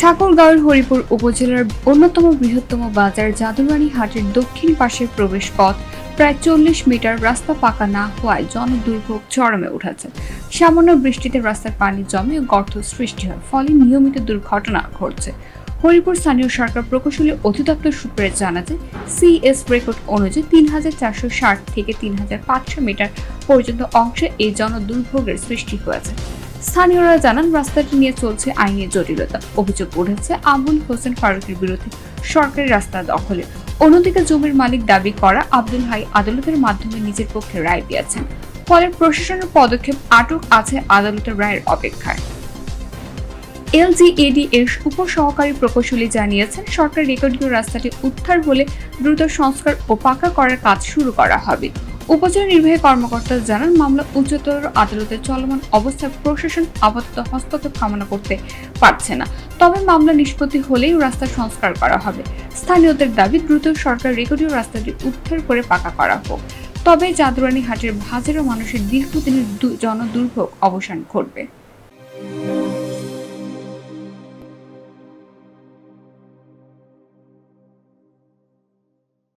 ঠাকুরগাঁওয়ের হরিপুর উপজেলার অন্যতম বৃহত্তম বাজার জাদুরানী হাটের দক্ষিণ পাশের প্রবেশ পথ প্রায় চল্লিশ মিটার রাস্তা পাকা না হওয়ায় জনদুর্ভোগ চরমে উঠেছে। সামান্য বৃষ্টিতে রাস্তার পানি জমে ও গর্ত সৃষ্টি হয়, ফলে নিয়মিত দুর্ঘটনা ঘটছে। হরিপুর স্থানীয় সরকার প্রকৌশলী অধিদপ্তর সূত্রে জানা যায়, সিএস রেকর্ড অনুযায়ী তিন হাজার চারশো ষাট থেকে তিন হাজার পাঁচশো মিটার পর্যন্ত অংশে এই জনদুর্ভোগের সৃষ্টি হয়েছে। স্থানীয়রা জানান, রাস্তাটি নিয়ে চলছে আইনি জটিলতা। অভিযোগ উঠেছে, আবুল হোসেন ফারুকের বিরুদ্ধে সরকারি রাস্তা দখলে। অন্যদিকে জমির মালিক দাবি করা, আব্দুল হাই আদালতের মাধ্যমে নিজের পক্ষে রায় দিয়েছেন। ফলে প্রশাসনের পদক্ষেপ আটক আছে আদালতের রায়ের অপেক্ষায়। এলজিএডি এর উপসহকারী প্রকৌশলী জানিয়েছেন, সরকার রেকর্ডীয় রাস্তাটি উদ্ধার হলে দ্রুত সংস্কার ও পাকা করার কাজ শুরু করা হবে। উপজেলা নির্বাহী কর্মকর্তা জানান, মামলা উচ্চতর আদালতে চলমান অবস্থায় প্রশাসন আপাতত হস্তক্ষেপ কামনা করতে পারছে না। তবে মামলা নিষ্পত্তি হলেই রাস্তা সংস্কার করা হবে। স্থানীয়দের দাবি, দ্রুত সরকার রেকর্ডীয় রাস্তাটি উদ্ধার করে পাকা করা হোক। তবে জাদুরানী হাটের হাজারো মানুষের দীর্ঘদিনের দু- জনদুর্ভোগ অবসান ঘটবে।